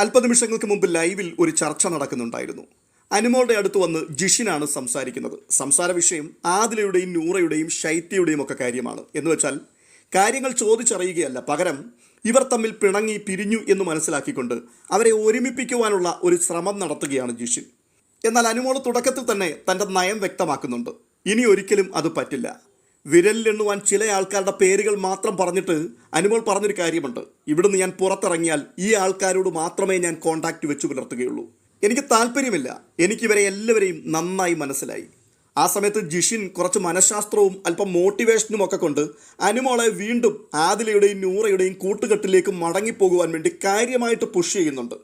അല്പനിമിഷങ്ങൾക്ക് മുമ്പ് ലൈവിൽ ഒരു ചർച്ച നടക്കുന്നുണ്ടായിരുന്നു. അനുമോളുടെ അടുത്ത് വന്ന് ജിഷിനാണ് സംസാരിക്കുന്നത്. സംസാര വിഷയം ആദിലയുടെയും നൂറയുടെയും ശൈത്യയുടെയും ഒക്കെ കാര്യമാണ്. എന്ന് വെച്ചാൽ കാര്യങ്ങൾ ചോദിച്ചറിയുകയല്ല. പകരം ഇവർ തമ്മിൽ പിണങ്ങി പിരിഞ്ഞു എന്ന് മനസ്സിലാക്കിക്കൊണ്ട് അവരെ ഒരുമിപ്പിക്കുവാനുള്ള ഒരു ശ്രമം നടത്തുകയാണ് ജിഷിൻ എന്നാൽ അനുമോൾ തുടക്കത്തിൽ തന്നെ തന്റെ നയം വ്യക്തമാക്കുന്നുണ്ട്. ഇനി ഒരിക്കലും അത് പറ്റില്ല. വിരലിലെണ്ണുവാൻ ചില ആൾക്കാരുടെ പേരുകൾ മാത്രം പറഞ്ഞിട്ട് അനുമോൾ പറഞ്ഞൊരു കാര്യമുണ്ട്. ഇവിടുന്ന് ഞാൻ പുറത്തിറങ്ങിയാൽ ഈ ആൾക്കാരോട് മാത്രമേ ഞാൻ കോണ്ടാക്ട് വെച്ചു പുലർത്തുകയുള്ളൂ. എനിക്ക് താല്പര്യമില്ല. എനിക്കിവരെ എല്ലാവരെയും നന്നായി മനസ്സിലായി. ആ സമയത്ത് ജിഷിൻ കുറച്ച് മനഃശാസ്ത്രവും അല്പം മോട്ടിവേഷനും ഒക്കെ കൊണ്ട് അനുമോളെ വീണ്ടും ആദിലയുടെയും നൂറയുടെയും കൂട്ടുകെട്ടിലേക്ക് മടങ്ങിപ്പോകുവാൻ വേണ്ടി കാര്യമായിട്ട് പുഷ് ചെയ്യുന്നുണ്ട്.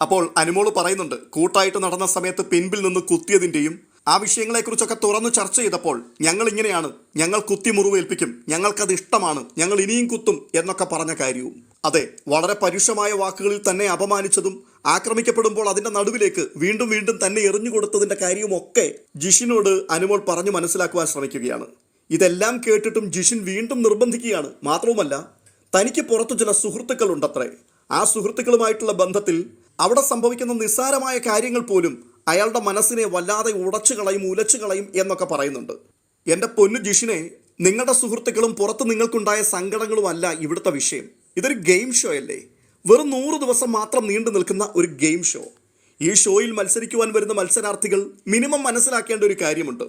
അപ്പോൾ അനുമോൾ പറയുന്നുണ്ട് കൂട്ടായിട്ട് നടന്ന സമയത്ത് പിൻപിൽ നിന്ന് കുത്തിയതിന്റെയും ആ വിഷയങ്ങളെക്കുറിച്ചൊക്കെ തുറന്ന് ചർച്ച ചെയ്തപ്പോൾ ഞങ്ങൾ ഇങ്ങനെയാണ് ഞങ്ങൾ കുത്തി മുറിവേൽപ്പിക്കും ഞങ്ങൾക്കത് ഇഷ്ടമാണ്. ഞങ്ങൾ ഇനിയും കുത്തും എന്നൊക്കെ പറഞ്ഞ കാര്യവും. അതെ വളരെ പരുഷമായ വാക്കുകളിൽ തന്നെ അപമാനിച്ചതും ആക്രമിക്കപ്പെടുമ്പോൾ അതിന്റെ നടുവിലേക്ക് വീണ്ടും വീണ്ടും തന്നെ എറിഞ്ഞു കൊടുത്തതിന്റെ കാര്യവുമൊക്കെ ജിഷിനോട് അനുമോൾ പറഞ്ഞു മനസ്സിലാക്കുവാൻ ശ്രമിക്കുകയാണ്. ഇതെല്ലാം കേട്ടിട്ടും ജിഷിൻ വീണ്ടും നിർബന്ധിക്കുകയാണ്. മാത്രവുമല്ല തനിക്ക് പുറത്തു ചില സുഹൃത്തുക്കളുണ്ടത്രേ. ആ സുഹൃത്തുക്കളുമായിട്ടുള്ള ബന്ധത്തിൽ അവിടെ സംഭവിക്കുന്ന നിസ്സാരമായ കാര്യങ്ങൾ പോലും അയാളുടെ മനസ്സിനെ വല്ലാതെ ഉടച്ചു കളയും ഉലച്ചു കളയും എന്നൊക്കെ പറയുന്നുണ്ട്. എന്റെ പൊന്നു ജിഷിനെ നിങ്ങളുടെ സുഹൃത്തുക്കളും പുറത്ത് നിങ്ങൾക്കുണ്ടായ സങ്കടങ്ങളും അല്ല ഇവിടുത്തെ വിഷയം. ഇതൊരു ഗെയിം ഷോ അല്ലേ? വെറും നൂറ് ദിവസം മാത്രം നീണ്ടു നിൽക്കുന്ന ഒരു ഗെയിം ഷോ ഈ ഷോയിൽ മത്സരിക്കുവാൻ വരുന്ന മത്സരാർത്ഥികൾ മിനിമം മനസ്സിലാക്കേണ്ട ഒരു കാര്യമുണ്ട്.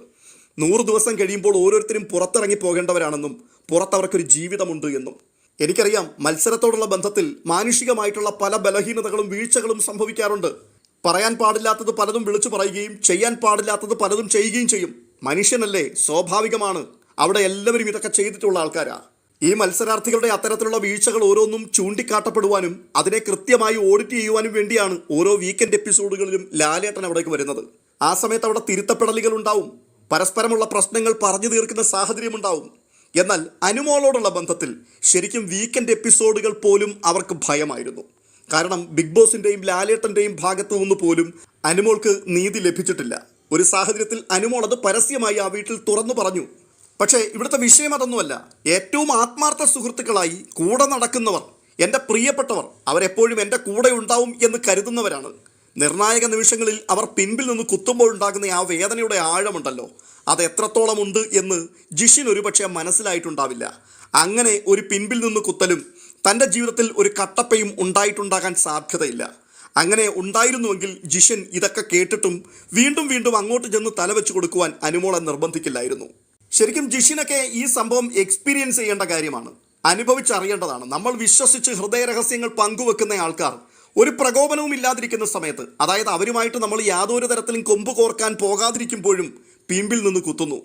നൂറ് ദിവസം കഴിയുമ്പോൾ ഓരോരുത്തരും പുറത്തിറങ്ങി പോകേണ്ടവരാണെന്നും പുറത്തവർക്കൊരു ജീവിതമുണ്ട് എന്നും. എനിക്കറിയാം മത്സരത്തോടുള്ള ബന്ധത്തിൽ മാനുഷികമായിട്ടുള്ള പല ബലഹീനതകളും വീഴ്ചകളും സംഭവിക്കാറുണ്ട്. പറയാൻ പാടില്ലാത്തത് പലതും വിളിച്ചു പറയുകയും ചെയ്യാൻ പാടില്ലാത്തത് പലതും ചെയ്യുകയും ചെയ്യും. മനുഷ്യനല്ലേ സ്വാഭാവികമാണ്. അവിടെ എല്ലാവരും ഇതൊക്കെ ചെയ്തിട്ടുള്ള ആൾക്കാരാ. ഈ മത്സരാർത്ഥികളുടെ അത്തരത്തിലുള്ള വീഴ്ചകൾ ഓരോന്നും ചൂണ്ടിക്കാട്ടപ്പെടുവാനും അതിനെ കൃത്യമായി ഓഡിറ്റ് ചെയ്യുവാനും വേണ്ടിയാണ് ഓരോ വീക്കെൻഡ് എപ്പിസോഡുകളിലും ലാലേട്ടൻ അവിടേക്ക് വരുന്നത്. ആ സമയത്ത് അവിടെ തിരുത്തപ്പെടലുകൾ ഉണ്ടാവും. പരസ്പരമുള്ള പ്രശ്നങ്ങൾ പറഞ്ഞു തീർക്കുന്ന സാഹചര്യം ഉണ്ടാവും. എന്നാൽ അനുമോളോടുള്ള ബന്ധത്തിൽ ശരിക്കും വീക്കെൻഡ് എപ്പിസോഡുകൾ പോലും അവർക്ക് ഭയമായിരുന്നു. കാരണം ബിഗ് ബോസിന്റെയും ലാലേട്ടന്റെയും ഭാഗത്തു നിന്ന് പോലും അനുമോൾക്ക് നീതി ലഭിച്ചിട്ടില്ല. ഒരു സാഹചര്യത്തിൽ അനുമോൾ അത് പരസ്യമായി ആ വീട്ടിൽ തുറന്നു പറഞ്ഞു. പക്ഷേ ഇവിടുത്തെ വിഷയം അതൊന്നുമല്ല. ഏറ്റവും ആത്മാർത്ഥ സുഹൃത്തുക്കളായി കൂടെ നടക്കുന്നവർ എന്റെ പ്രിയപ്പെട്ടവർ അവരെപ്പോഴും എന്റെ കൂടെ ഉണ്ടാവും എന്ന് കരുതുന്നവരാണ്. നിർണായക നിമിഷങ്ങളിൽ അവർ പിൻപിൽ നിന്ന് കുത്തുമ്പോൾ ഉണ്ടാകുന്ന ആ വേദനയുടെ ആഴമുണ്ടല്ലോ. അത് എത്രത്തോളം ഉണ്ട് എന്ന് ജിഷിൻ ഒരുപക്ഷെ മനസ്സിലായിട്ടുണ്ടാവില്ല. അങ്ങനെ ഒരു പിൻപിൽ നിന്ന് കുത്തലും തന്റെ ജീവിതത്തിൽ ഒരു കട്ടപ്പയും ഉണ്ടായിട്ടുണ്ടാകാൻ സാധ്യതയില്ല. അങ്ങനെ ഉണ്ടായിരുന്നുവെങ്കിൽ ജിഷൻ ഇതൊക്കെ കേട്ടിട്ടും വീണ്ടും വീണ്ടും അങ്ങോട്ട് ചെന്ന് തലവെച്ച് കൊടുക്കുവാൻ അനുമോളെ നിർബന്ധിക്കില്ലായിരുന്നു. ശരിക്കും ജിഷിനൊക്കെ ഈ സംഭവം എക്സ്പീരിയൻസ് ചെയ്യേണ്ട കാര്യമാണ്. അനുഭവിച്ചറിയേണ്ടതാണ്. നമ്മൾ വിശ്വസിച്ച് ഹൃദയരഹസ്യങ്ങൾ പങ്കുവെക്കുന്ന ആൾക്കാർ ഒരു പ്രകോപനവും ഇല്ലാതിരിക്കുന്ന സമയത്ത് അതായത് അവരുമായിട്ട് നമ്മൾ യാതൊരു തരത്തിലും കൊമ്പ് കോർക്കാൻ പോകാതിരിക്കുമ്പോഴും പീമ്പിൽ നിന്ന് കുത്തുന്നു.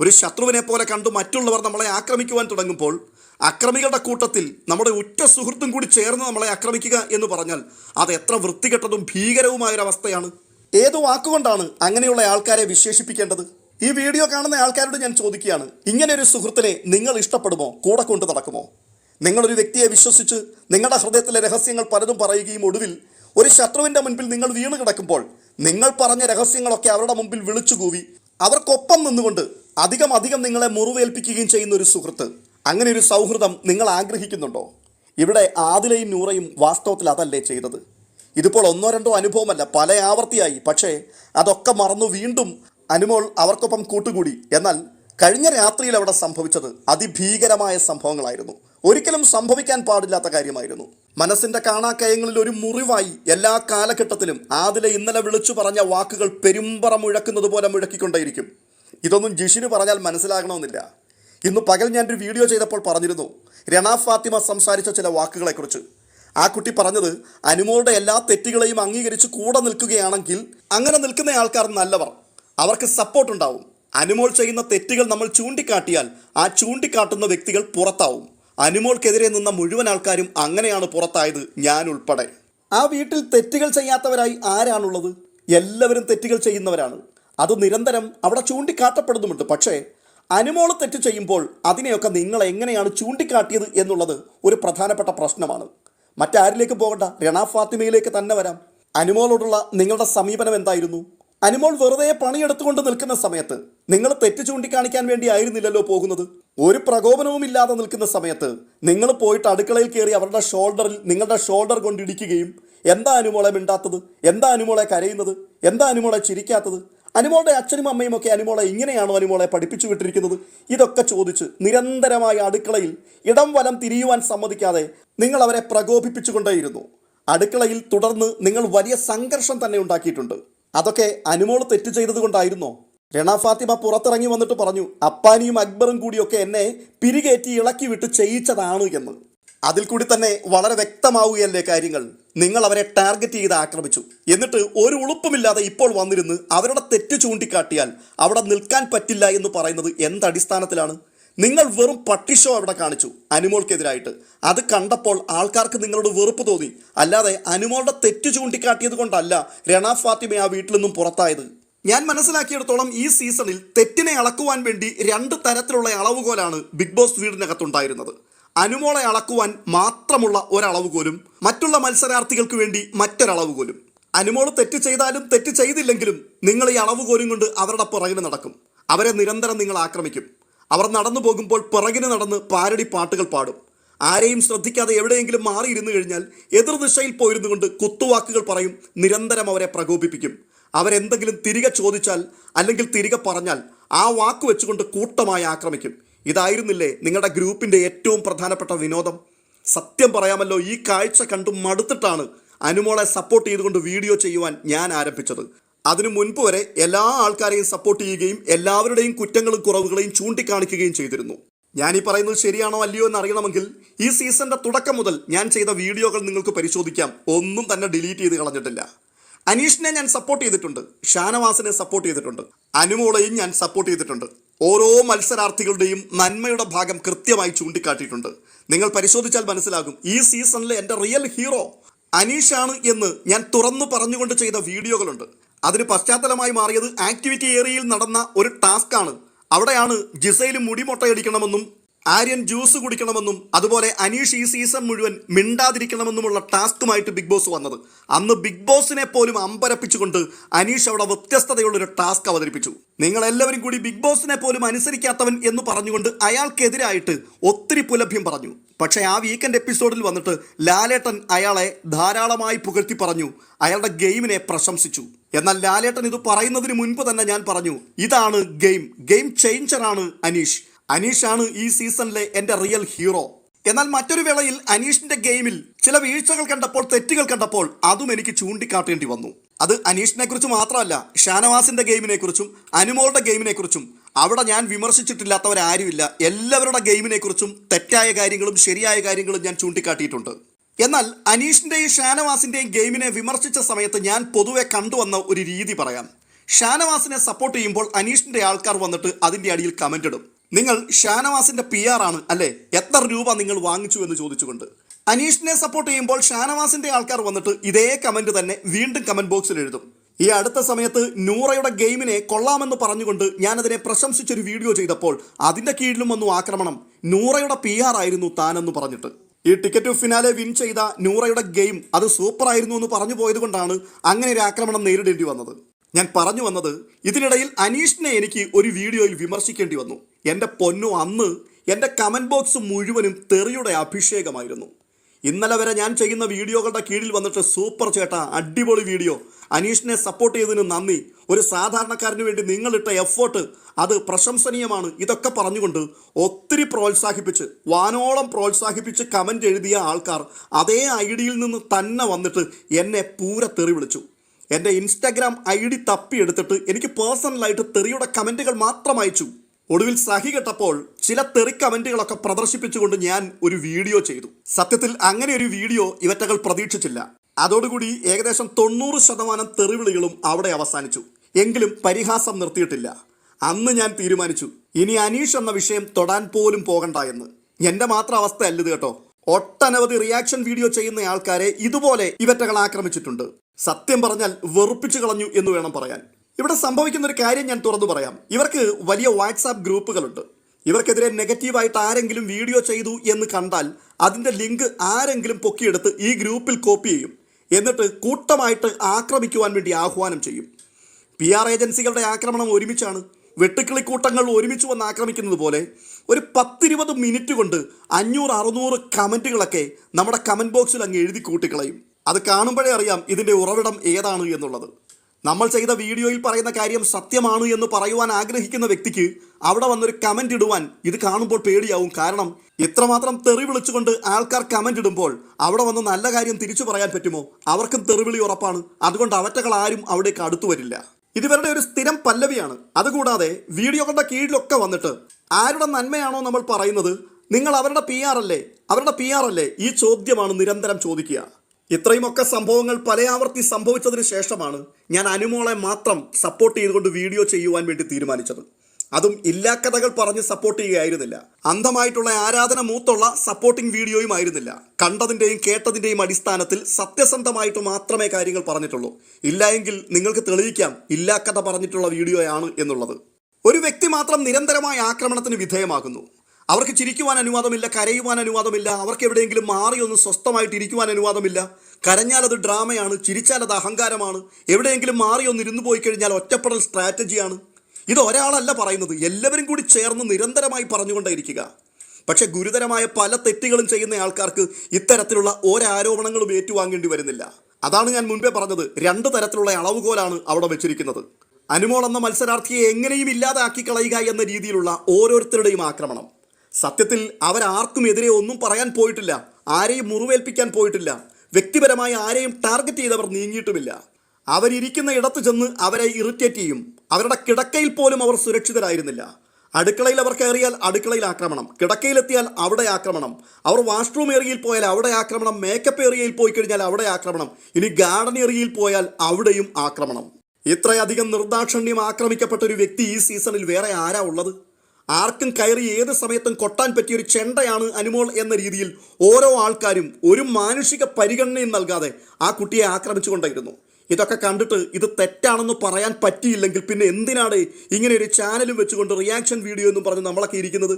ഒരു ശത്രുവിനെ പോലെ കണ്ടു മറ്റുള്ളവർ നമ്മളെ ആക്രമിക്കുവാൻ തുടങ്ങുമ്പോൾ അക്രമികളുടെ കൂട്ടത്തിൽ നമ്മുടെ ഉറ്റ സുഹൃത്തും കൂടി ചേർന്ന് നമ്മളെ ആക്രമിക്കുക എന്ന് പറഞ്ഞാൽ അത് എത്ര വൃത്തികെട്ടതും ഭീകരവുമായൊരവസ്ഥയാണ്. ഏത് വാക്കുകൊണ്ടാണ് അങ്ങനെയുള്ള ആൾക്കാരെ വിശേഷിപ്പിക്കേണ്ടത്? ഈ വീഡിയോ കാണുന്ന ആൾക്കാരോട് ഞാൻ ചോദിക്കുകയാണ് ഇങ്ങനെ ഒരു സുഹൃത്തിനെ നിങ്ങൾ ഇഷ്ടപ്പെടുമോ? കൂടെ കൊണ്ട് നടക്കുമോ? നിങ്ങളൊരു വ്യക്തിയെ വിശ്വസിച്ച് നിങ്ങളുടെ ഹൃദയത്തിലെ രഹസ്യങ്ങൾ പലതും പറയുകയും ഒടുവിൽ ഒരു ശത്രുവിന്റെ മുൻപിൽ നിങ്ങൾ വീണ് കിടക്കുമ്പോൾ നിങ്ങൾ പറഞ്ഞ രഹസ്യങ്ങളൊക്കെ അവരുടെ മുമ്പിൽ വിളിച്ചുകൂവി. അവർക്കൊപ്പം നിന്നുകൊണ്ട് അധികം അധികം നിങ്ങളെ മുറിവേൽപ്പിക്കുകയും ചെയ്യുന്ന ഒരു സുഹൃത്ത്. അങ്ങനെ ഒരു സൗഹൃദം നിങ്ങൾ ആഗ്രഹിക്കുന്നുണ്ടോ? ഇവിടെ ആദിലയും നൂറയും വാസ്തവത്തിൽ അതല്ലേ ചെയ്തത്? ഇതിപ്പോൾ ഒന്നോ രണ്ടോ അനുഭവമല്ല പല ആവർത്തിയായി. പക്ഷേ അതൊക്കെ മറന്നു വീണ്ടും അനുമോൾ അവർക്കൊപ്പം കൂട്ടുകൂടി. എന്നാൽ കഴിഞ്ഞ രാത്രിയിൽ അവിടെ സംഭവിച്ചത് അതിഭീകരമായ സംഭവങ്ങളായിരുന്നു. ഒരിക്കലും സംഭവിക്കാൻ പാടില്ലാത്ത കാര്യമായിരുന്നു. മനസ്സിന്റെ കാണാക്കയങ്ങളിൽ ഒരു മുറിവായി എല്ലാ കാലഘട്ടത്തിലും ആദിലെ ഇന്നലെ വിളിച്ചു പറഞ്ഞ വാക്കുകൾ പെരുമ്പറ മുഴക്കുന്നത് പോലെ മുഴക്കിക്കൊണ്ടേയിരിക്കും. ഇതൊന്നും ജിഷിന് പറഞ്ഞാൽ മനസ്സിലാകണമെന്നില്ല. ഇന്ന് പകൽ ഞാനൊരു വീഡിയോ ചെയ്തപ്പോൾ പറഞ്ഞിരുന്നു. രണ ഫാത്തിമ സംസാരിച്ച ചില വാക്കുകളെക്കുറിച്ച്. ആ കുട്ടി പറഞ്ഞത് അനുമോളുടെ എല്ലാ തെറ്റുകളെയും അംഗീകരിച്ച് കൂടെ നിൽക്കുകയാണെങ്കിൽ അങ്ങനെ നിൽക്കുന്ന ആൾക്കാർ നല്ലവർ. അവർക്ക് സപ്പോർട്ട് ഉണ്ടാവും. അനുമോൾ ചെയ്യുന്ന തെറ്റുകൾ നമ്മൾ ചൂണ്ടിക്കാട്ടിയാൽ ആ ചൂണ്ടിക്കാട്ടുന്ന വ്യക്തികൾ പുറത്താവും. അനുമോൾക്കെതിരെ നിന്ന മുഴുവൻ ആൾക്കാരും അങ്ങനെയാണ് പുറത്തായത് ഞാൻ ഉൾപ്പെടെ. ആ വീട്ടിൽ തെറ്റുകൾ ചെയ്യാത്തവരായി ആരാണുള്ളത്? എല്ലാവരും തെറ്റുകൾ ചെയ്യുന്നവരാണ്. അത് നിരന്തരം അവിടെ ചൂണ്ടിക്കാട്ടപ്പെടുന്നുമുണ്ട്. പക്ഷേ അനുമോൾ തെറ്റ് ചെയ്യുമ്പോൾ അതിനെയൊക്കെ നിങ്ങൾ എങ്ങനെയാണ് ചൂണ്ടിക്കാട്ടിയത് എന്നുള്ളത് ഒരു പ്രധാനപ്പെട്ട പ്രശ്നമാണ്. മറ്റാരിലേക്ക് പോകണ്ട. രണ ഫാത്തിമയിലേക്ക് തന്നെ വരാം. അനുമോളോടുള്ള നിങ്ങളുടെ സമീപനം എന്തായിരുന്നു? അനുമോൾ വെറുതെ പണിയെടുത്തുകൊണ്ട് നിൽക്കുന്ന സമയത്ത് നിങ്ങൾ തെറ്റ് ചൂണ്ടിക്കാണിക്കാൻ വേണ്ടി ആയിരുന്നില്ലല്ലോ പോകുന്നത്. ഒരു പ്രകോപനവും ഇല്ലാതെ നിൽക്കുന്ന സമയത്ത് നിങ്ങൾ പോയിട്ട് അടുക്കളയിൽ കയറി അവരുടെ ഷോൾഡറിൽ നിങ്ങളുടെ ഷോൾഡർ കൊണ്ടിടിക്കുകയും എന്താ അനുമോളെ മിണ്ടാത്തത്? എന്താ അനുമോളെ കരയുന്നത്? എന്താ അനുമോളെ ചിരിക്കാത്തത്? അനുമോളുടെ അച്ഛനും അമ്മയും ഒക്കെ അനുമോളെ ഇങ്ങനെയാണോ അനുമോളെ പഠിപ്പിച്ചു വിട്ടിരിക്കുന്നത്? ഇതൊക്കെ ചോദിച്ച് നിരന്തരമായ അടുക്കളയിൽ ഇടം വലം തിരിയുവാൻ സമ്മതിക്കാതെ നിങ്ങൾ അവരെ പ്രകോപിപ്പിച്ചുകൊണ്ടേയിരുന്നു. അടുക്കളയിൽ തുടർന്ന് നിങ്ങൾ വലിയ സംഘർഷം തന്നെ ഉണ്ടാക്കിയിട്ടുണ്ട്. അതൊക്കെ അനുമോൾ തെറ്റ് ചെയ്തത് കൊണ്ടായിരുന്നോ? രണ ഫാത്തിമ പുറത്തിറങ്ങി വന്നിട്ട് പറഞ്ഞു അപ്പാനിയും അക്ബറും കൂടിയൊക്കെ എന്നെ പിരികേറ്റി ഇളക്കി വിട്ട് ചെയ്യിച്ചതാണ് എന്ന്. അതിൽ കൂടി തന്നെ വളരെ വ്യക്തമാവുകയല്ലേ കാര്യങ്ങൾ. നിങ്ങൾ അവരെ ടാർഗറ്റ് ചെയ്ത് ആക്രമിച്ചു. എന്നിട്ട് ഒരു ഉളുപ്പുമില്ലാതെ ഇപ്പോൾ വന്നിരുന്ന് അവരുടെ തെറ്റ് ചൂണ്ടിക്കാട്ടിയാൽ അവിടെ നിൽക്കാൻ പറ്റില്ല എന്ന് പറയുന്നത് എന്തടിസ്ഥാനത്തിലാണ് നിങ്ങൾ വെറും പട്ടിഷോ അവിടെ കാണിച്ചു അനുമോൾക്കെതിരായിട്ട്. അത് കണ്ടപ്പോൾ ആൾക്കാർക്ക് നിങ്ങളോട് വെറുപ്പ് തോന്നി. അല്ലാതെ അനുമോളുടെ തെറ്റ് ചൂണ്ടിക്കാട്ടിയത് കൊണ്ടല്ല രണ ഫാത്തിമ ആ വീട്ടിൽ നിന്നും പുറത്തായത്. ഞാൻ മനസ്സിലാക്കിയിടത്തോളം ഈ സീസണിൽ തെറ്റിനെ അളക്കുവാൻ വേണ്ടി രണ്ട് തരത്തിലുള്ള അളവുകോലാണ് ബിഗ് ബോസ് വീടിനകത്തുണ്ടായിരുന്നത്. അനുമോളെ അളക്കുവാൻ മാത്രമുള്ള ഒരളവുകോലും മറ്റുള്ള മത്സരാർത്ഥികൾക്ക് വേണ്ടി മറ്റൊരളവുകോലും അനുമോൾ തെറ്റ് ചെയ്താലും തെറ്റ് ചെയ്തില്ലെങ്കിലും നിങ്ങൾ ഈ അളവുകോലും കൊണ്ട് അവരുടെ പുറകിന് നടക്കും. അവരെ നിരന്തരം നിങ്ങൾ ആക്രമിക്കും. അവർ നടന്നു പോകുമ്പോൾ പിറകിന് നടന്ന് പാരടി പാട്ടുകൾ പാടും. ആരെയും ശ്രദ്ധിക്കാതെ എവിടെയെങ്കിലും മാറിയിരുന്നു കഴിഞ്ഞാൽ എതിർദിശയിൽ പോയിരുന്നു കൊണ്ട് കുത്തുവാക്കുകൾ പറയും നിരന്തരം അവരെ പ്രകോപിപ്പിക്കും. അവരെന്തെങ്കിലും തിരികെ ചോദിച്ചാൽ അല്ലെങ്കിൽ തിരികെ പറഞ്ഞാൽ ആ വാക്ക് വെച്ചുകൊണ്ട് കൂട്ടമായി ആക്രമിക്കും. ഇതായിരുന്നില്ലേ നിങ്ങളുടെ ഗ്രൂപ്പിന്റെ ഏറ്റവും പ്രധാനപ്പെട്ട വിനോദം? സത്യം പറയാമല്ലോ ഈ കാഴ്ച കണ്ടു മടുത്തിട്ടാണ് അനുമോളെ സപ്പോർട്ട് ചെയ്തുകൊണ്ട് വീഡിയോ ചെയ്യുവാൻ ഞാൻ ആരംഭിച്ചത്. അതിനു മുൻപ് വരെ എല്ലാ ആൾക്കാരെയും സപ്പോർട്ട് ചെയ്യുകയും എല്ലാവരുടെയും കുറ്റങ്ങളും കുറവുകളെയും ചൂണ്ടിക്കാണിക്കുകയും ചെയ്തിരുന്നു. ഞാൻ ഈ പറയുന്നത് ശരിയാണോ അല്ലയോ എന്ന് അറിയണമെങ്കിൽ ഈ സീസണിന്റെ തുടക്കം മുതൽ ഞാൻ ചെയ്ത വീഡിയോകൾ നിങ്ങൾക്ക് പരിശോധിക്കാം. ഒന്നും തന്നെ ഡിലീറ്റ് ചെയ്ത് കളഞ്ഞിട്ടില്ല. അനീഷിനെ ഞാൻ സപ്പോർട്ട് ചെയ്തിട്ടുണ്ട്. ഷാനവാസിനെ സപ്പോർട്ട് ചെയ്തിട്ടുണ്ട്. അനുമോളെയും ഞാൻ സപ്പോർട്ട് ചെയ്തിട്ടുണ്ട്. ഓരോ മത്സരാർത്ഥികളുടെയും നന്മയുടെ ഭാഗം കൃത്യമായി ചൂണ്ടിക്കാട്ടിയിട്ടുണ്ട്. നിങ്ങൾ പരിശോധിച്ചാൽ മനസ്സിലാകും ഈ സീസണിലെ എന്റെ റിയൽ ഹീറോ അനീഷാണ് എന്ന് ഞാൻ തുറന്നു പറഞ്ഞുകൊണ്ട് ചെയ്ത വീഡിയോകളുണ്ട്. അതിന് പശ്ചാത്തലമായി മാറിയത് ആക്ടിവിറ്റി ഏരിയയിൽ നടന്ന ഒരു ടാസ്ക്കാണ് അവിടെയാണ് ജിസയിൽ മുടിമൊട്ടയടിക്കണമെന്നും ആര്യൻ ജ്യൂസ് കുടിക്കണമെന്നും അതുപോലെ അനീഷ് ഈ സീസൺ മുഴുവൻ മിണ്ടാതിരിക്കണമെന്നുമുള്ള ടാസ്കുമായിട്ട് ബിഗ് ബോസ് വന്നത്. അന്ന് ബിഗ് ബോസിനെ പോലും അമ്പരപ്പിച്ചുകൊണ്ട് അനീഷ് അവിടെ വ്യത്യസ്തതയുള്ളൊരു ടാസ്ക് അവതരിപ്പിച്ചു. നിങ്ങൾ എല്ലാവരും കൂടി ബിഗ് ബോസിനെ പോലും അനുസരിക്കാത്തവൻ എന്ന് പറഞ്ഞുകൊണ്ട് അയാൾക്കെതിരായിട്ട് ഒത്തിരി പുലഭ്യം പറഞ്ഞു. പക്ഷേ ആ വീക്കെൻഡ് എപ്പിസോഡിൽ വന്നിട്ട് ലാലേട്ടൻ അയാളെ ധാരാളമായി പുകഴ്ത്തി പറഞ്ഞു. അയാളുടെ ഗെയിമിനെ പ്രശംസിച്ചു. എന്നാൽ ലാലേട്ടൻ ഇത് പറയുന്നതിന് മുൻപ് തന്നെ ഞാൻ പറഞ്ഞു ഇതാണ് ഗെയിം ഗെയിം ചേഞ്ചറാണ് അനീഷ്. അനീഷാണ് ഈ സീസണിലെ എന്റെ റിയൽ ഹീറോ. എന്നാൽ മറ്റൊരു വേളയിൽ അനീഷിന്റെ ഗെയിമിൽ ചില വീഴ്ചകൾ കണ്ടപ്പോൾ തെറ്റുകൾ കണ്ടപ്പോൾ അതും എനിക്ക് ചൂണ്ടിക്കാട്ടേണ്ടി വന്നു. അത് അനീഷിനെ കുറിച്ച് മാത്രമല്ല ഷാനവാസിന്റെ ഗെയിമിനെ കുറിച്ചും അനുമോളുടെ ഗെയിമിനെ കുറിച്ചും അവിടെ ഞാൻ വിമർശിച്ചിട്ടില്ലാത്തവരാരുമില്ല. എല്ലാവരുടെ ഗെയിമിനെ കുറിച്ചും തെറ്റായ കാര്യങ്ങളും ശരിയായ കാര്യങ്ങളും ഞാൻ ചൂണ്ടിക്കാട്ടിയിട്ടുണ്ട്. എന്നാൽ അനീഷിന്റെയും ഷാനവാസിന്റെയും ഗെയിമിനെ വിമർശിച്ച സമയത്ത് ഞാൻ പൊതുവെ കണ്ടുവന്ന ഒരു രീതി പറയാം. ഷാനവാസിനെ സപ്പോർട്ട് ചെയ്യുമ്പോൾ അനീഷിന്റെ ആൾക്കാർ വന്നിട്ട് അതിന്റെ അടിയിൽ കമന്റ് ഇടും. നിങ്ങൾ ഷാനവാസിന്റെ പി ആർ ആണ് അല്ലേ? എത്ര രൂപ നിങ്ങൾ വാങ്ങിച്ചു എന്ന് ചോദിച്ചുകൊണ്ട്. അനീഷിനെ സപ്പോർട്ട് ചെയ്യുമ്പോൾ ഷാനവാസിന്റെ ആൾക്കാർ വന്നിട്ട് ഇതേ കമന്റ് തന്നെ വീണ്ടും കമന്റ് ബോക്സിൽ എഴുതും. ഈ അടുത്ത സമയത്ത് നൂറയുടെ ഗെയിമിനെ കൊള്ളാമെന്ന് പറഞ്ഞുകൊണ്ട് ഞാനതിനെ പ്രശംസിച്ചൊരു വീഡിയോ ചെയ്തപ്പോൾ അതിന്റെ കീഴിലും വന്നു ആക്രമണം. നൂറയുടെ പി ആർ ആയിരുന്നു താനെന്ന് പറഞ്ഞിട്ട്. ഈ ടിക്കറ്റ് ഫിനാലെ വിൻ ചെയ്ത നൂറയുടെ ഗെയിം അത് സൂപ്പർ ആയിരുന്നു എന്ന് പറഞ്ഞു പോയതുകൊണ്ടാണ് അങ്ങനെ ഒരു ആക്രമണം നേരിടേണ്ടി വന്നത്. ഞാൻ പറഞ്ഞു വന്നത് ഇതിനിടയിൽ അനീഷിനെ എനിക്ക് ഒരു വീഡിയോയിൽ വിമർശിക്കേണ്ടി വന്നു. എന്റെ പൊന്നു അന്ന് എന്റെ കമന്റ് ബോക്സ് മുഴുവനും തെറിയുടെ അഭിഷേകമായിരുന്നു. ഇന്നലെ വരെ ഞാൻ ചെയ്യുന്ന വീഡിയോകളുടെ കീഴിൽ വന്നിട്ട് സൂപ്പർ ചേട്ട അടിപൊളി വീഡിയോ. അനീഷിനെ സപ്പോർട്ട് ചെയ്തതിന് നന്ദി. ഒരു സാധാരണക്കാരന് വേണ്ടി നിങ്ങളിട്ട എഫേർട്ട് അത് പ്രശംസനീയമാണ്. ഇതൊക്കെ പറഞ്ഞുകൊണ്ട് ഒത്തിരി പ്രോത്സാഹിപ്പിച്ച് വാനോളം പ്രോത്സാഹിപ്പിച്ച് കമന്റ് എഴുതിയ ആൾക്കാർ അതേ ഐ നിന്ന് തന്നെ വന്നിട്ട് എന്നെ പൂര തെറി വിളിച്ചു. എന്റെ ഇൻസ്റ്റാഗ്രാം ഐ ഡി തപ്പിയെടുത്തിട്ട് എനിക്ക് പേഴ്സണലായിട്ട് തെറിയുടെ കമന്റുകൾ മാത്രം അയച്ചു. ഒടുവിൽ സഹി കെട്ടപ്പോൾ ചില തെറി കമന്റുകളൊക്കെ പ്രദർശിപ്പിച്ചുകൊണ്ട് ഞാൻ ഒരു വീഡിയോ ചെയ്തു. സത്യത്തിൽ അങ്ങനെ ഒരു വീഡിയോ ഇവറ്റകൾ പ്രതീക്ഷിച്ചില്ല. അതോടുകൂടി ഏകദേശം തൊണ്ണൂറ് ശതമാനം തെറിവിളികളും അവിടെ അവസാനിച്ചു. എങ്കിലും പരിഹാസം നിർത്തിയിട്ടില്ല. അന്ന് ഞാൻ തീരുമാനിച്ചു. ഇനി അനീഷ് എന്ന വിഷയം തൊടാൻ പോലും പോകണ്ട എന്ന്. എന്റെ മാത്രം അവസ്ഥ അല്ലത് കേട്ടോ. ഒട്ടനവധി റിയാക്ഷൻ വീഡിയോ ചെയ്യുന്ന ആൾക്കാരെ ഇതുപോലെ ഇവറ്റകൾ ആക്രമിച്ചിട്ടുണ്ട്. സത്യം പറഞ്ഞാൽ വെറുപ്പിച്ചു കളഞ്ഞു എന്ന് വേണം പറയാൻ. ഇവിടെ സംഭവിക്കുന്ന ഒരു കാര്യം ഞാൻ തുറന്നു പറയാം. ഇവർക്ക് വലിയ വാട്സാപ്പ് ഗ്രൂപ്പുകളുണ്ട്. ഇവർക്കെതിരെ നെഗറ്റീവായിട്ട് ആരെങ്കിലും വീഡിയോ ചെയ്തു എന്ന് കണ്ടാൽ അതിന്റെ ലിങ്ക് ആരെങ്കിലും പൊക്കിയെടുത്ത് ഈ ഗ്രൂപ്പിൽ കോപ്പി ചെയ്യും. എന്നിട്ട് കൂട്ടമായിട്ട് ആക്രമിക്കുവാൻ വേണ്ടി ആഹ്വാനം ചെയ്യും. പി ഏജൻസികളുടെ ആക്രമണം ഒരുമിച്ചാണ്. വെട്ടുക്കിളിക്കൂട്ടങ്ങൾ ഒരുമിച്ച് വന്ന് ആക്രമിക്കുന്നത് പോലെ ഒരു പത്തിരുപത് മിനിറ്റ് കൊണ്ട് അഞ്ഞൂറ് അറുന്നൂറ് കമന്റുകളൊക്കെ നമ്മുടെ കമന്റ് ബോക്സിൽ അങ്ങ് എഴുതി കൂട്ടിക്കളയും. അത് കാണുമ്പോഴേ അറിയാം ഇതിന്റെ ഉറവിടം ഏതാണ് എന്നുള്ളത്. നമ്മൾ ചെയ്ത വീഡിയോയിൽ പറയുന്ന കാര്യം സത്യമാണ് എന്ന് പറയുവാൻ ആഗ്രഹിക്കുന്ന വ്യക്തിക്ക് അവിടെ വന്നൊരു കമന്റ് ഇടുവാൻ ഇത് കാണുമ്പോൾ പേടിയാവും. കാരണം ഇത്രമാത്രം തെറി വിളിച്ചുകൊണ്ട് ആൾക്കാർ കമന്റ് ഇടുമ്പോൾ അവിടെ വന്ന് നല്ല കാര്യം തിരിച്ചു പറയാൻ പറ്റുമോ? അവർക്കും തെറിവിളി ഉറപ്പാണ്. അതുകൊണ്ട് അവറ്റകൾ ആരും അവിടേക്ക് അടുത്തു വരില്ല. ഇതിവരുടെ ഒരു സ്ഥിരം പല്ലവിയാണ്. അതുകൂടാതെ വീഡിയോകളുടെ കീഴിലൊക്കെ വന്നിട്ട് ആരുടെ നന്മയാണോ നമ്മൾ പറയുന്നത് നിങ്ങൾ അവരുടെ പി ആർ അല്ലേ? അവരുടെ പി ആർ അല്ലേ? ഈ ചോദ്യമാണ് നിരന്തരം ചോദിക്കുക. ഇത്രയുമൊക്കെ സംഭവങ്ങൾ പലയാവർത്തി സംഭവിച്ചതിന് ശേഷമാണ് ഞാൻ അനുമോളെ മാത്രം സപ്പോർട്ട് ചെയ്തുകൊണ്ട് വീഡിയോ ചെയ്യുവാൻ വേണ്ടി തീരുമാനിച്ചത്. അതും ഇല്ലാ കഥകൾ പറഞ്ഞ് സപ്പോർട്ട് ചെയ്യുകയായിരുന്നില്ല. അന്ധമായിട്ടുള്ള ആരാധന മൂത്തുള്ള സപ്പോർട്ടിംഗ് വീഡിയോയും ആയിരുന്നില്ല. കണ്ടതിന്റെയും കേട്ടതിന്റെയും അടിസ്ഥാനത്തിൽ സത്യസന്ധമായിട്ട് മാത്രമേ കാര്യങ്ങൾ പറഞ്ഞിട്ടുള്ളൂ. ഇല്ലായെങ്കിൽ നിങ്ങൾക്ക് തെളിയിക്കാം ഇല്ലാ കഥ പറഞ്ഞിട്ടുള്ള വീഡിയോയാണ് എന്നുള്ളത്. ഒരു വ്യക്തി മാത്രം നിരന്തരമായ ആക്രമണത്തിന് വിധേയമാകുന്നു. അവർക്ക് ചിരിക്കുവാൻ അനുവാദമില്ല കരയുവാൻ അനുവാദമില്ല അവർക്ക് എവിടെയെങ്കിലും മാറി ഒന്ന് സ്വസ്ഥമായിട്ട് ഇരിക്കുവാൻ അനുവാദമില്ല. കരഞ്ഞാൽ അത് ഡ്രാമയാണ് ചിരിച്ചാൽ അത് അഹങ്കാരമാണ്. എവിടെയെങ്കിലും മാറി ഒന്ന് ഇരുന്നു പോയി കഴിഞ്ഞാൽ ഒറ്റപ്പെടൽ സ്ട്രാറ്റജിയാണ് ഇത് ഒരാളല്ല പറയുന്നത്. എല്ലാവരും കൂടി ചേർന്ന് നിരന്തരമായി പറഞ്ഞുകൊണ്ടേയിരിക്കുക. പക്ഷേ ഗുരുതരമായ പല തെറ്റുകളും ചെയ്യുന്ന ആൾക്കാർക്ക് ഇത്തരത്തിലുള്ള ഒരാരോപണങ്ങളും ഏറ്റുവാങ്ങേണ്ടി വരുന്നില്ല. അതാണ് ഞാൻ മുൻപേ പറഞ്ഞത്. രണ്ട് തരത്തിലുള്ള അളവുകോലാണ് അവിടെ വെച്ചിരിക്കുന്നത്. അനുമോൾ എന്ന മത്സരാർത്ഥിയെ എങ്ങനെയും ഇല്ലാതാക്കി കളയുക എന്ന രീതിയിലുള്ള ഓരോരുത്തരുടെയും ആക്രമണം. സത്യത്തിൽ അവരാർക്കും എതിരെ ഒന്നും പറയാൻ പോയിട്ടില്ല. ആരെയും മുറിവേൽപ്പിക്കാൻ പോയിട്ടില്ല. വ്യക്തിപരമായി ആരെയും ടാർഗറ്റ് ചെയ്തവർ നീങ്ങിയിട്ടുമില്ല. അവരിയ്ക്കുന്ന ഇടത്ത് ചെന്ന് അവരെ ഇറിറ്റേറ്റ് ചെയ്യും. അവരുടെ കിടക്കയിൽ പോലും അവർ സുരക്ഷിതരായിരുന്നില്ല. അടുക്കളയിൽ അവർ കയറിയാൽ അടുക്കളയിൽ ആക്രമണം. കിടക്കയിലെത്തിയാൽ അവിടെ ആക്രമണം. അവർ വാഷ്റൂം ഏരിയയിൽ പോയാൽ അവിടെ ആക്രമണം. മേക്കപ്പ് ഏരിയയിൽ പോയി കഴിഞ്ഞാൽ അവിടെ ആക്രമണം. ഇനി ഗാർഡൻ ഏരിയയിൽ പോയാൽ അവിടെയും ആക്രമണം. ഇത്രയധികം നിർദാക്ഷണ്യം ആക്രമിക്കപ്പെട്ട ഒരു വ്യക്തി ഈ സീസണിൽ വേറെ ആരാ ഉള്ളത്? ആർക്കും കയറി ഏത് സമയത്തും കൊട്ടാൻ പറ്റിയ ഒരു ചെണ്ടയാണ് അനുമോൾ എന്ന രീതിയിൽ ഓരോ ആൾക്കാരും ഒരു മാനുഷിക പരിഗണനയും നൽകാതെ ആ കുട്ടിയെ ആക്രമിച്ചുകൊണ്ടായിരുന്നു. ഇതൊക്കെ കണ്ടിട്ട് ഇത് തെറ്റാണെന്ന് പറയാൻ പറ്റിയില്ലെങ്കിൽ പിന്നെ എന്തിനാണ് ഇങ്ങനെ ഒരു ചാനലും വെച്ചുകൊണ്ട് റിയാക്ഷൻ വീഡിയോ എന്നും പറഞ്ഞ് നമ്മളൊക്കെ ഇരിക്കുന്നത്?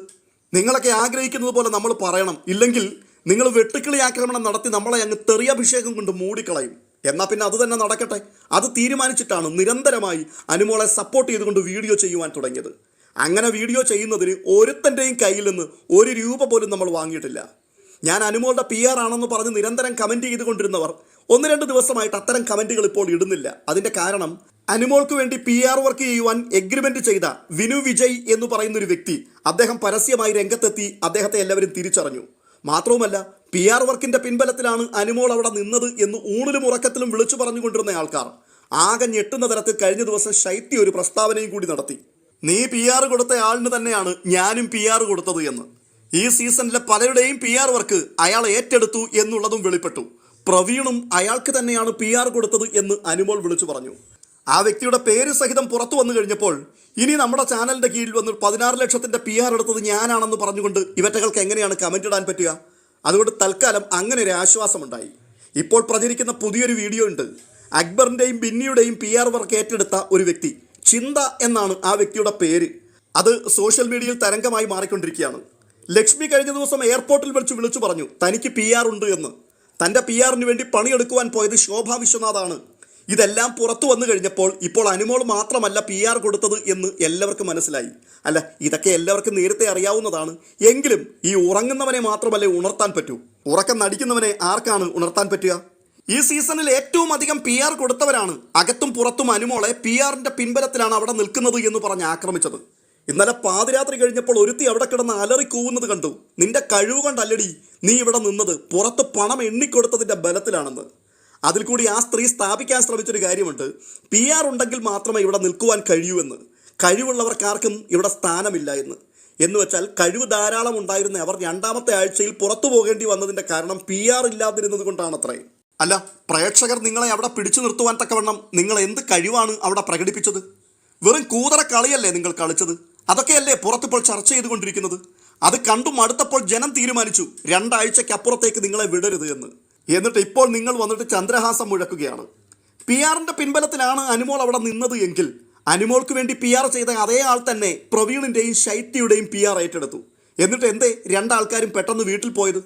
നിങ്ങളൊക്കെ ആഗ്രഹിക്കുന്നത് പോലെ നമ്മൾ പറയണം. ഇല്ലെങ്കിൽ നിങ്ങൾ വെട്ടുക്കിളി ആക്രമണം നടത്തി നമ്മളെ അങ്ങ് തെറിയഭിഷേകം കൊണ്ട് മൂടിക്കളയും. എന്നാൽ പിന്നെ അത് തന്നെ നടക്കട്ടെ. അത് തീരുമാനിച്ചിട്ടാണ് നിരന്തരമായി അനുമോളെ സപ്പോർട്ട് ചെയ്തുകൊണ്ട് വീഡിയോ ചെയ്യുവാൻ തുടങ്ങിയത്. അങ്ങനെ വീഡിയോ ചെയ്യുന്നതിന് ഒരുത്തന്റെയും കയ്യിൽ നിന്ന് ഒരു രൂപ പോലും നമ്മൾ വാങ്ങിയിട്ടില്ല. ഞാൻ അനുമോളുടെ പി ആർ ആണെന്ന് പറഞ്ഞ് നിരന്തരം കമന്റ് ചെയ്തുകൊണ്ടിരുന്നവർ ഒന്ന് രണ്ട് ദിവസമായിട്ട് അത്തരം കമന്റുകൾ ഇപ്പോൾ ഇടുന്നില്ല. അതിന്റെ കാരണം അനുമോൾക്ക് വേണ്ടി പി ആർ വർക്ക് ചെയ്യുവാൻ എഗ്രിമെന്റ് ചെയ്ത വിനു വിജയ് എന്ന് പറയുന്ന ഒരു വ്യക്തി അദ്ദേഹം പരസ്യമായി രംഗത്തെത്തി അദ്ദേഹത്തെ എല്ലാവരും തിരിച്ചറിഞ്ഞു. മാത്രവുമല്ല പി ആർ വർക്കിന്റെ പിൻബലത്തിലാണ് അനുമോൾ അവിടെ നിന്നത് എന്ന് ഊണിലും ഉറക്കത്തിലും വിളിച്ചു പറഞ്ഞുകൊണ്ടിരുന്ന ആൾക്കാർ ആകെ ഞെട്ടുന്ന തരത്തിൽ കഴിഞ്ഞ ദിവസം ശൈത്യ ഒരു പ്രസ്താവനയും കൂടി നടത്തി. നീ പി ആർ കൊടുത്ത ആളിന് തന്നെയാണ് ഞാനും പി ആർ കൊടുത്തത് എന്ന്. ഈ സീസണിലെ പലരുടെയും പി ആർ വർക്ക് അയാൾ ഏറ്റെടുത്തു എന്നുള്ളതും വെളിപ്പെട്ടു. പ്രവീണും അയാൾക്ക് തന്നെയാണ് പി ആർ കൊടുത്തത് എന്ന് അനുമോൾ വിളിച്ചു പറഞ്ഞു. ആ വ്യക്തിയുടെ പേര് സഹിതം പുറത്തു വന്നു കഴിഞ്ഞപ്പോൾ ഇനി നമ്മുടെ ചാനലിന്റെ കീഴിൽ വന്ന് പതിനാറ് ലക്ഷത്തിന്റെ പി ആർ എടുത്തത് ഞാനാണെന്ന് പറഞ്ഞുകൊണ്ട് ഇവറ്റകൾക്ക് എങ്ങനെയാണ് കമന്റ് ഇടാൻ പറ്റുക? അതുകൊണ്ട് തൽക്കാലം അങ്ങനെ ഒരു ആശ്വാസമുണ്ടായി. ഇപ്പോൾ പ്രചരിക്കുന്ന പുതിയൊരു വീഡിയോ ഉണ്ട്. അക്ബറിന്റെയും ബിന്നിയുടെയും പി ആർ വർക്ക് ഏറ്റെടുത്ത ഒരു വ്യക്തി ചിന്ത എന്നാണ് ആ വ്യക്തിയുടെ പേര്. അത് സോഷ്യൽ മീഡിയയിൽ തരംഗമായി മാറിക്കൊണ്ടിരിക്കുകയാണ്. ലക്ഷ്മി കഴിഞ്ഞ ദിവസം എയർപോർട്ടിൽ വിളിച്ച് വിളിച്ചു പറഞ്ഞു തനിക്ക് പി ആർ ഉണ്ട് എന്ന്. തന്റെ പി ആറിന് വേണ്ടി പണിയെടുക്കുവാൻ പോയത് ശോഭ വിശ്വനാഥാണ്. ഇതെല്ലാം പുറത്തു വന്നു കഴിഞ്ഞപ്പോൾ ഇപ്പോൾ അനുമോൾ മാത്രമല്ല പി ആർ കൊടുത്തത് എന്ന് എല്ലാവർക്കും മനസ്സിലായി. അല്ല ഇതൊക്കെ എല്ലാവർക്കും നേരത്തെ അറിയാവുന്നതാണ്. എങ്കിലും ഈ ഉറങ്ങുന്നവനെ മാത്രമല്ലേ ഉണർത്താൻ പറ്റൂ. ഉറക്കം നടിക്കുന്നവനെ ആർക്കാണ് ഉണർത്താൻ പറ്റുക? ഈ സീസണിൽ ഏറ്റവും അധികം പി ആർ കൊടുത്തവരാണ്. അകത്തും പുറത്തും അനുമോളെ പി ആറിന്റെ പിൻബലത്തിലാണ് അവിടെ നിൽക്കുന്നത് എന്ന് പറഞ്ഞ് ആക്രമിച്ചത്. ഇന്നലെ പാതിരാത്രി കഴിഞ്ഞപ്പോൾ ഒരുത്തി അവിടെ കിടന്ന് അലറി കൂവുന്നത് കണ്ടു. നിന്റെ കഴിവ് കൊണ്ടല്ലടി നീ ഇവിടെ നിന്നത്. പുറത്ത് പണം എണ്ണിക്കൊടുത്തതിന്റെ ബലത്തിലാണെന്ന്. അതിൽ കൂടി ആ സ്ത്രീ സ്ഥാപിക്കാൻ ശ്രമിച്ചൊരു കാര്യമുണ്ട്. പി ആർ ഉണ്ടെങ്കിൽ മാത്രമേ ഇവിടെ നിൽക്കുവാൻ കഴിയൂ എന്ന്. കഴിവുള്ളവർക്കാർക്കും ഇവിടെ സ്ഥാനമില്ല എന്ന്. എന്ന് വെച്ചാൽ കഴിവ് ധാരാളം ഉണ്ടായിരുന്ന അവർ രണ്ടാമത്തെ ആഴ്ചയിൽ പുറത്തു പോകേണ്ടി വന്നതിന്റെ കാരണം പി ആർ ഇല്ലാതിരുന്നത് കൊണ്ടാണത്രേ. അല്ല പ്രേക്ഷകർ നിങ്ങളെ അവിടെ പിടിച്ചു നിർത്തുവാൻ തക്കവണ്ണം നിങ്ങൾ എന്ത് കഴിവാണ് അവിടെ പ്രകടിപ്പിച്ചത്? വെറും കൂതറ കളിയല്ലേ നിങ്ങൾ കളിച്ചത്? അതൊക്കെയല്ലേ പുറത്തിപ്പോൾ ചർച്ച ചെയ്തുകൊണ്ടിരിക്കുന്നത്? അത് കണ്ടും അടുത്തപ്പോൾ ജനം തീരുമാനിച്ചു രണ്ടാഴ്ചയ്ക്കപ്പുറത്തേക്ക് നിങ്ങളെ വിടരുത് എന്ന്. എന്നിട്ട് ഇപ്പോൾ നിങ്ങൾ വന്നിട്ട് ചന്ദ്രഹാസം മുഴക്കുകയാണ്. പി ആറിന്റെ പിൻബലത്തിലാണ് അനുമോൾ അവിടെ നിന്നത് എങ്കിൽ അനുമോൾക്ക് വേണ്ടി പി ആർ ചെയ്ത അതേ ആൾ തന്നെ പ്രവീണിന്റെയും ശൈത്യയുടെയും പി ആർ ഏറ്റെടുത്തു. എന്നിട്ട് എന്തേ രണ്ടാൾക്കാരും പെട്ടെന്ന് വീട്ടിൽ പോയത്?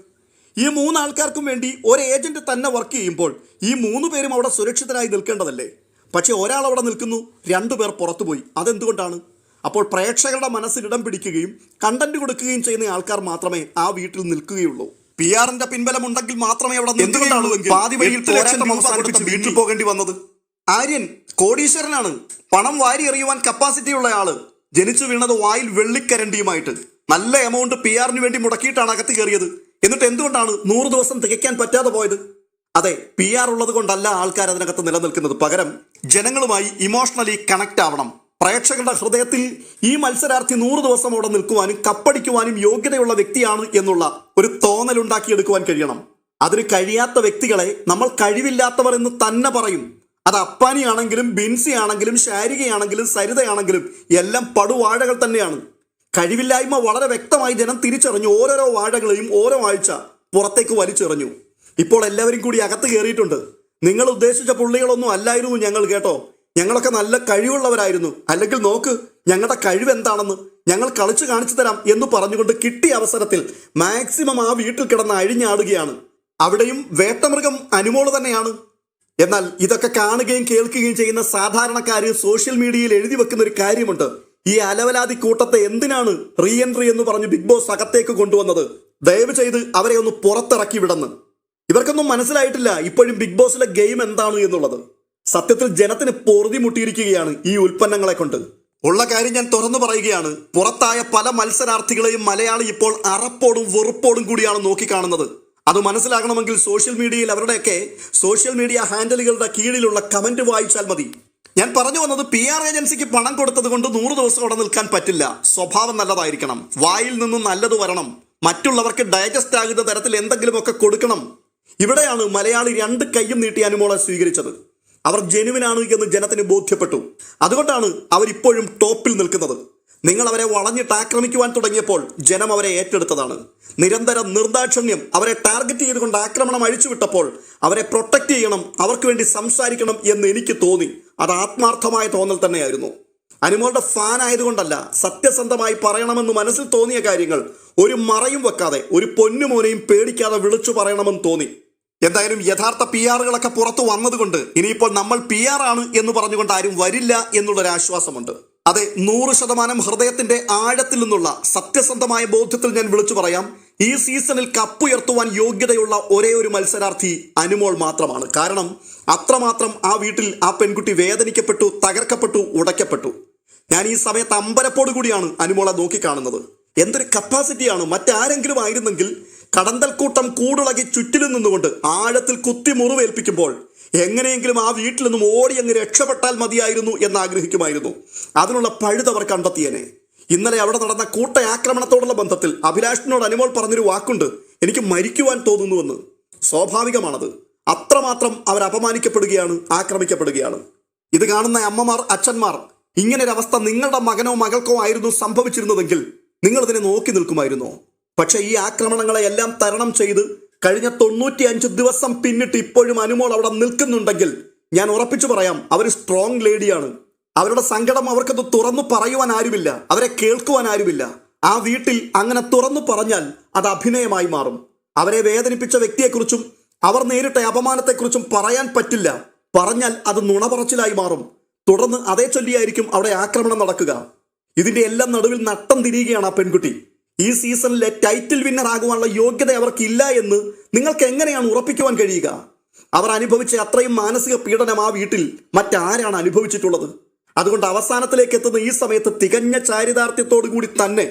ഈ മൂന്നാൾക്കാർക്കും വേണ്ടി ഒരു ഏജന്റ് തന്നെ വർക്ക് ചെയ്യുമ്പോൾ ഈ മൂന്ന് പേരും അവിടെ സുരക്ഷിതരായി നിൽക്കേണ്ടതല്ലേ? പക്ഷേ ഒരാൾ അവിടെ നിൽക്കുന്നു രണ്ടു പേർ പുറത്തുപോയി. അതെന്തുകൊണ്ടാണ്? അപ്പോൾ പ്രേക്ഷകരുടെ മനസ്സിൽ ഇടം പിടിക്കുകയും കണ്ടന്റ് കൊടുക്കുകയും ചെയ്യുന്ന ആൾക്കാർ മാത്രമേ ആ വീട്ടിൽ നിൽക്കുകയുള്ളൂ. പി ആറിന്റെ പിൻബലമുണ്ടെങ്കിൽ മാത്രമേ അവിടെ എന്തുകൊണ്ടാണ് വീട്ടിൽ പോകേണ്ടി വന്നത്? ആര്യൻ കോടീശ്വരനാണ്. പണം വാരി എറിയുവാൻ കപ്പാസിറ്റി ഉള്ള ആൾ. ജനിച്ചു വീണത് വായിൽ വെള്ളിക്കരണ്ടിയുമായിട്ട്. നല്ല എമൗണ്ട് പി ആറിന് വേണ്ടി മുടക്കിയിട്ടാണ് അകത്ത് കയറിയത്. എന്നിട്ട് എന്തുകൊണ്ടാണ് നൂറ് ദിവസം തികയ്ക്കാൻ പറ്റാതെ പോയത്? അതെ പി ആർ ഉള്ളത് കൊണ്ടല്ല ആൾക്കാർ അതിനകത്ത് നിലനിൽക്കുന്നത്. പകരം ജനങ്ങളുമായി ഇമോഷണലി കണക്ട് ആവണം. പ്രേക്ഷകരുടെ ഹൃദയത്തിൽ ഈ മത്സരാർത്ഥി നൂറ് ദിവസം അവിടെ നിൽക്കുവാനും കപ്പടിക്കുവാനും യോഗ്യതയുള്ള വ്യക്തിയാണ് എന്നുള്ള ഒരു തോന്നൽ ഉണ്ടാക്കിയെടുക്കുവാൻ കഴിയണം. അതിന് കഴിയാത്ത വ്യക്തികളെ നമ്മൾ കഴിവില്ലാത്തവർ എന്ന് തന്നെ പറയും. അത് അപ്പാനിയാണെങ്കിലും ബിൻസി ആണെങ്കിലും ശാരികയാണെങ്കിലും സരിതയാണെങ്കിലും എല്ലാം പടുവാഴകൾ തന്നെയാണ്. കഴിവില്ലായ്മ വളരെ വ്യക്തമായി ജനം തിരിച്ചറിഞ്ഞു. ഓരോരോ വാഴകളെയും ഓരോ ആഴ്ച പുറത്തേക്ക് വലിച്ചെറിഞ്ഞു. ഇപ്പോൾ എല്ലാവരും കൂടി അകത്ത് കയറിയിട്ടുണ്ട്. നിങ്ങൾ ഉദ്ദേശിച്ച പുള്ളികളൊന്നും അല്ലായിരുന്നു ഞങ്ങൾ കേട്ടോ. ഞങ്ങളൊക്കെ നല്ല കഴിവുള്ളവരായിരുന്നു. അല്ലെങ്കിൽ നോക്ക് ഞങ്ങളുടെ കഴിവ് എന്താണെന്ന് ഞങ്ങൾ കളിച്ചു കാണിച്ചു തരാം എന്ന് പറഞ്ഞുകൊണ്ട് കിട്ടിയ അവസരത്തിൽ മാക്സിമം ആ വീട്ടിൽ കിടന്ന് അഴിഞ്ഞാടുകയാണ്. അവിടെയും വേട്ടമൃഗം അനുമോൾ തന്നെയാണ്. എന്നാൽ ഇതൊക്കെ കാണുകയും കേൾക്കുകയും ചെയ്യുന്ന സാധാരണക്കാര് സോഷ്യൽ മീഡിയയിൽ എഴുതി വെക്കുന്ന ഒരു കാര്യമുണ്ട്. ഈ അലവലാതി കൂട്ടത്തെ എന്തിനാണ് റീ എൻട്രി എന്ന് പറഞ്ഞ് ബിഗ് ബോസ് അകത്തേക്ക് കൊണ്ടുവന്നത്? ദയവ് ചെയ്ത് അവരെ ഒന്ന് പുറത്തിറക്കി വിടന്ന്. ഇവർക്കൊന്നും മനസ്സിലായിട്ടില്ല ഇപ്പോഴും ബിഗ് ബോസിലെ ഗെയിം എന്താണ് എന്നുള്ളത്. സത്യത്തിൽ ജനത്തിന് പൊറുതി മുട്ടിയിരിക്കുകയാണ് ഈ ഉൽപ്പന്നങ്ങളെ കൊണ്ട്. ഉള്ള കാര്യം ഞാൻ തുറന്നു പറയുകയാണ്. പുറത്തായ പല മത്സരാർത്ഥികളെയും മലയാളി ഇപ്പോൾ അറപ്പോടും വെറുപ്പോടും കൂടിയാണ് നോക്കിക്കാണുന്നത്. അത് മനസ്സിലാകണമെങ്കിൽ സോഷ്യൽ മീഡിയയിൽ അവരുടെയൊക്കെ സോഷ്യൽ മീഡിയ ഹാൻഡലുകളുടെ കീഴിലുള്ള കമന്റ് വായിച്ചാൽ മതി. ഞാൻ പറഞ്ഞു വന്നത് പി ആർ ഏജൻസിക്ക് പണം കൊടുത്തത് കൊണ്ട് നൂറ് ദിവസം അവിടെ നിൽക്കാൻ പറ്റില്ല. സ്വഭാവം നല്ലതായിരിക്കണം. വായിൽ നിന്നും നല്ലത് വരണം. മറ്റുള്ളവർക്ക് ഡൈജസ്റ്റ് ആകുന്ന തരത്തിൽ എന്തെങ്കിലുമൊക്കെ കൊടുക്കണം. ഇവിടെയാണ് മലയാളി രണ്ട് കൈയും നീട്ടി അനുമോളെ സ്വീകരിച്ചത്. അവർ ജനുവിനാണ് എന്ന് ജനത്തിന് ബോധ്യപ്പെട്ടു. അതുകൊണ്ടാണ് അവരിപ്പോഴും ടോപ്പിൽ നിൽക്കുന്നത്. നിങ്ങൾ അവരെ വളഞ്ഞിട്ട് ആക്രമിക്കുവാൻ തുടങ്ങിയപ്പോൾ ജനം അവരെ ഏറ്റെടുത്തതാണ്. നിരന്തര നിർദാക്ഷിണ്യം അവരെ ടാർഗറ്റ് ചെയ്തുകൊണ്ട് ആക്രമണം അഴിച്ചുവിട്ടപ്പോൾ അവരെ പ്രൊട്ടക്ട് ചെയ്യണം അവർക്ക് വേണ്ടി സംസാരിക്കണം എന്ന് എനിക്ക് തോന്നി. അത് ആത്മാർത്ഥമായ തോന്നൽ തന്നെയായിരുന്നു. അനിമോളുടെ ഫാൻ ആയതുകൊണ്ടല്ല സത്യസന്ധമായി പറയണമെന്ന് മനസ്സിൽ തോന്നിയ കാര്യങ്ങൾ ഒരു മറയും വെക്കാതെ ഒരു പൊന്നുമോനെയും പേടിക്കാതെ വിളിച്ചു പറയണമെന്ന് തോന്നി. എന്തായാലും യഥാർത്ഥ പി ആറുകളൊക്കെ പുറത്തു വന്നതുകൊണ്ട് ഇനിയിപ്പോൾ നമ്മൾ പി ആർ ആണ് എന്ന് പറഞ്ഞുകൊണ്ട് ആരും വരില്ല എന്നുള്ളൊരു ആശ്വാസമുണ്ട്. അതെ നൂറ് ശതമാനം ഹൃദയത്തിന്റെ ആഴത്തിൽ നിന്നുള്ള സത്യസന്ധമായ ബോധ്യത്തിൽ ഞാൻ വിളിച്ചു പറയാം. ഈ സീസണിൽ കപ്പുയർത്തുവാൻ യോഗ്യതയുള്ള ഒരേ ഒരു മത്സരാർത്ഥി അനുമോൾ മാത്രമാണ്. കാരണം അത്രമാത്രം ആ വീട്ടിൽ ആ പെൺകുട്ടി വേദനിക്കപ്പെട്ടു തകർക്കപ്പെട്ടു ഉടയ്ക്കപ്പെട്ടു. ഞാൻ ഈ സമയത്ത് അമ്പരപ്പോട് കൂടിയാണ് അനുമോളെ നോക്കിക്കാണുന്നത്. എന്തൊരു കപ്പാസിറ്റിയാണ് മറ്റാരെങ്കിലും ആയിരുന്നെങ്കിൽ കടന്തൽക്കൂട്ടം കൂടുളകി ചുറ്റിലും നിന്നുകൊണ്ട് ആഴത്തിൽ കുത്തി മുറിവേൽപ്പിക്കുമ്പോൾ എങ്ങനെയെങ്കിലും ആ വീട്ടിൽ നിന്നും ഓടി അങ്ങ് രക്ഷപ്പെട്ടാൽ മതിയായിരുന്നു എന്ന് ആഗ്രഹിക്കുമായിരുന്നു അതിനുള്ള പഴുതവർ കണ്ടെത്തിയനെ. ഇന്നലെ അവിടെ നടന്ന കൂട്ട ആക്രമണത്തോടുള്ള ബന്ധത്തിൽ അഭിലാഷിനോട് അനുമോൾ പറഞ്ഞൊരു വാക്കുണ്ട് എനിക്ക് മരിക്കുവാൻ തോന്നുന്നുവെന്ന്. സ്വാഭാവികമാണത്. അത്രമാത്രം അവർ അപമാനിക്കപ്പെടുകയാണ് ആക്രമിക്കപ്പെടുകയാണ്. ഇത് കാണുന്ന അമ്മമാർ അച്ഛന്മാർ ഇങ്ങനൊരവസ്ഥ നിങ്ങളുടെ മകനോ മകൾക്കോ ആയിരുന്നു സംഭവിച്ചിരുന്നതെങ്കിൽ നിങ്ങൾ ഇതിനെ നോക്കി നിൽക്കുമായിരുന്നോ? പക്ഷേ ഈ ആക്രമണങ്ങളെ എല്ലാം തരണം ചെയ്ത് കഴിഞ്ഞ തൊണ്ണൂറ്റി അഞ്ച് ദിവസം പിന്നിട്ട് ഇപ്പോഴും അനുമോൾ അവിടെ നിൽക്കുന്നുണ്ടെങ്കിൽ ഞാൻ ഉറപ്പിച്ചു പറയാം അവർ സ്ട്രോങ് ലേഡിയാണ് അവരുടെ സങ്കടം അവർക്കത് തുറന്നു പറയുവാൻ ആരുമില്ല അവരെ കേൾക്കുവാൻ ആരുമില്ല. ആ വീട്ടിൽ അങ്ങനെ തുറന്നു പറഞ്ഞാൽ അത് അഭിനയമായി മാറും. അവരെ വേദനിപ്പിച്ച വ്യക്തിയെക്കുറിച്ചും അവർ നേരിട്ട അപമാനത്തെക്കുറിച്ചും പറയാൻ പറ്റില്ല. പറഞ്ഞാൽ അത് നുണ പറച്ചിലായി മാറും. തുടർന്ന് അതേ ചൊല്ലിയായിരിക്കും അവിടെ ആക്രമണം നടക്കുക. ഇതിന്റെ എല്ലാം നടുവിൽ നട്ടം തിരിയുകയാണ് ആ പെൺകുട്ടി. ഈ സീസണിലെ ടൈറ്റിൽ വിന്നർ ആകുവാനുള്ള യോഗ്യത അവർക്കില്ല എന്ന് നിങ്ങൾക്ക് എങ്ങനെയാണ് ഉറപ്പിക്കുവാൻ കഴിയുക? അവർ അനുഭവിച്ച അത്രയും മാനസിക പീഡനം ആ വീട്ടിൽ മറ്റാരാണ് അനുഭവിച്ചിട്ടുള്ളത്? അതുകൊണ്ട് അവസാനത്തിലേക്ക് എത്തുന്ന ഈ സമയത്ത് തികഞ്ഞ ചാരിതാർത്ഥ്യത്തോടു കൂടി തന്നെ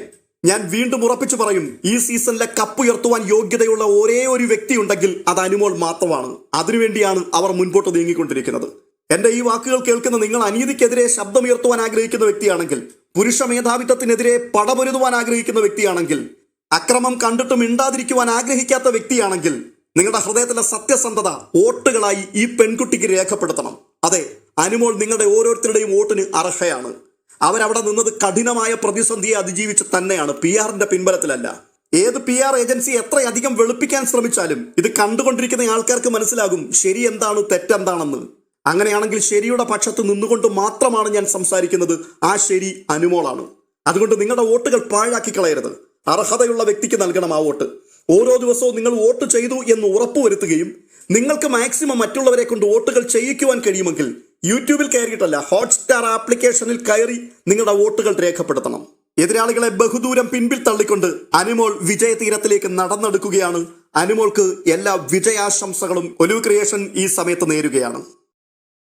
ഞാൻ വീണ്ടും ഉറപ്പിച്ചു പറയും ഈ സീസണിലെ കപ്പ് ഉയർത്തുവാൻ യോഗ്യതയുള്ള ഒരേ ഒരു വ്യക്തി ഉണ്ടെങ്കിൽ അത് അനുമോൾ മാത്രമാണ്. അതിനുവേണ്ടിയാണ് അവർ മുൻപോട്ട് നീങ്ങിക്കൊണ്ടിരിക്കുന്നത്. എന്റെ ഈ വാക്കുകൾ കേൾക്കുന്ന നിങ്ങൾ അനീതിക്കെതിരെ ശബ്ദമുയർത്തുവാൻ ആഗ്രഹിക്കുന്ന വ്യക്തിയാണെങ്കിൽ പുരുഷ മേധാവിത്വത്തിനെതിരെ പടപൊരുതുവാൻ ആഗ്രഹിക്കുന്ന വ്യക്തിയാണെങ്കിൽ അക്രമം കണ്ടിട്ട് മിണ്ടാതിരിക്കുവാൻ ആഗ്രഹിക്കാത്ത വ്യക്തിയാണെങ്കിൽ നിങ്ങളുടെ ഹൃദയത്തിലെ സത്യസന്ധത വോട്ടുകളായി ഈ പെൺകുട്ടിക്ക് രേഖപ്പെടുത്തണം. അതെ അനുമോൾ നിങ്ങളുടെ ഓരോരുത്തരുടെയും വോട്ടിന് അർഹയാണ്. അവരവിടെ നിന്നത് കഠിനമായ പ്രതിസന്ധിയെ അതിജീവിച്ച് തന്നെയാണ്. പി ആറിന്റെ പിൻബലത്തിലല്ല. ഏത് പി ആർ ഏജൻസി എത്രയധികം വെളുപ്പിക്കാൻ ശ്രമിച്ചാലും ഇത് കണ്ടുകൊണ്ടിരിക്കുന്ന ആൾക്കാർക്ക് മനസ്സിലാകും ശരി എന്താണ് തെറ്റെന്താണെന്ന്. അങ്ങനെയാണെങ്കിൽ ശരിയുടെ പക്ഷത്ത് നിന്നുകൊണ്ട് മാത്രമാണ് ഞാൻ സംസാരിക്കുന്നത്. ആ ശരി അനുമോളാണ്. അതുകൊണ്ട് നിങ്ങളുടെ വോട്ടുകൾ പാഴാക്കി കളയരുത്. അർഹതയുള്ള വ്യക്തിക്ക് നൽകണം ആ വോട്ട്. ഓരോ ദിവസവും നിങ്ങൾ വോട്ട് ചെയ്തു എന്ന് ഉറപ്പുവരുത്തുകയും നിങ്ങൾക്ക് മാക്സിമം മറ്റുള്ളവരെ കൊണ്ട് വോട്ടുകൾ ചെയ്യിക്കുവാൻ കഴിയുമെങ്കിൽ യൂട്യൂബിൽ കയറിയിട്ടല്ല ഹോട്ട്സ്റ്റാർ ആപ്ലിക്കേഷനിൽ കയറി നിങ്ങളുടെ വോട്ടുകൾ രേഖപ്പെടുത്തണം. എതിരാളികളെ ബഹുദൂരം പിൻപിൽ തള്ളിക്കൊണ്ട് അനുമോൾ വിജയതീരത്തിലേക്ക് നടന്നെടുക്കുകയാണ്. അനുമോൾക്ക് എല്ലാ വിജയാശംസകളും ഒലിവ് ക്രിയേഷൻ ഈ സമയത്ത് നേരുകയാണ്.